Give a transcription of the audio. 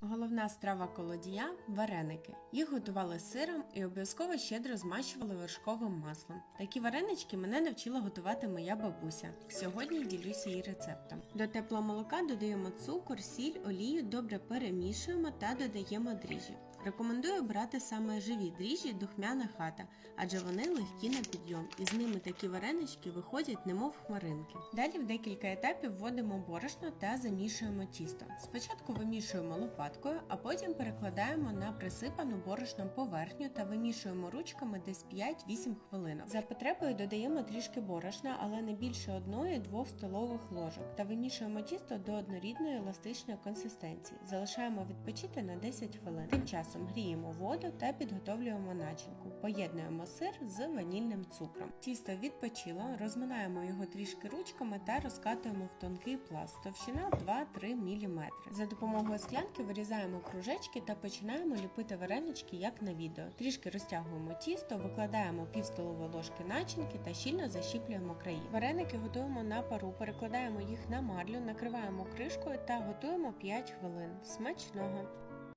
Головна страва колодія вареники. Їх готували з сиром і обов'язково щедро змащували вершковим маслом. Такі варенички мене навчила готувати моя бабуся. Сьогодні ділюся її рецептом. До теплого молока додаємо цукор, сіль, олію, добре перемішуємо та додаємо дріжджі. Рекомендую брати саме живі дріжджі духмяна хата, адже вони легкі на підйом, і з ними такі варенички виходять немов хмаринки. Далі в декілька етапів вводимо борошно та замішуємо тісто. Спочатку вимішуємо лопаткою, а потім перекладаємо на присипану борошном поверхню та вимішуємо ручками десь 5-8 хвилинок. За потребою додаємо трішки борошна, але не більше 1-2 столових ложок та вимішуємо тісто до однорідної еластичної консистенції. Залишаємо відпочити на 10 хвилин. Тим часом гріємо воду та підготовлюємо начинку. Поєднуємо сир з ванільним цукром. Тісто відпочило, розминаємо його трішки ручками та розкатуємо в тонкий пласт, товщина 2-3 мм. За допомогою склянки вирізаємо кружечки та починаємо ліпити варенички, як на відео. Трішки розтягуємо тісто, викладаємо пів столової ложки начинки та щільно защіплюємо краї. Вареники готуємо на пару, перекладаємо їх на марлю, накриваємо кришкою та готуємо 5 хвилин. Смачного!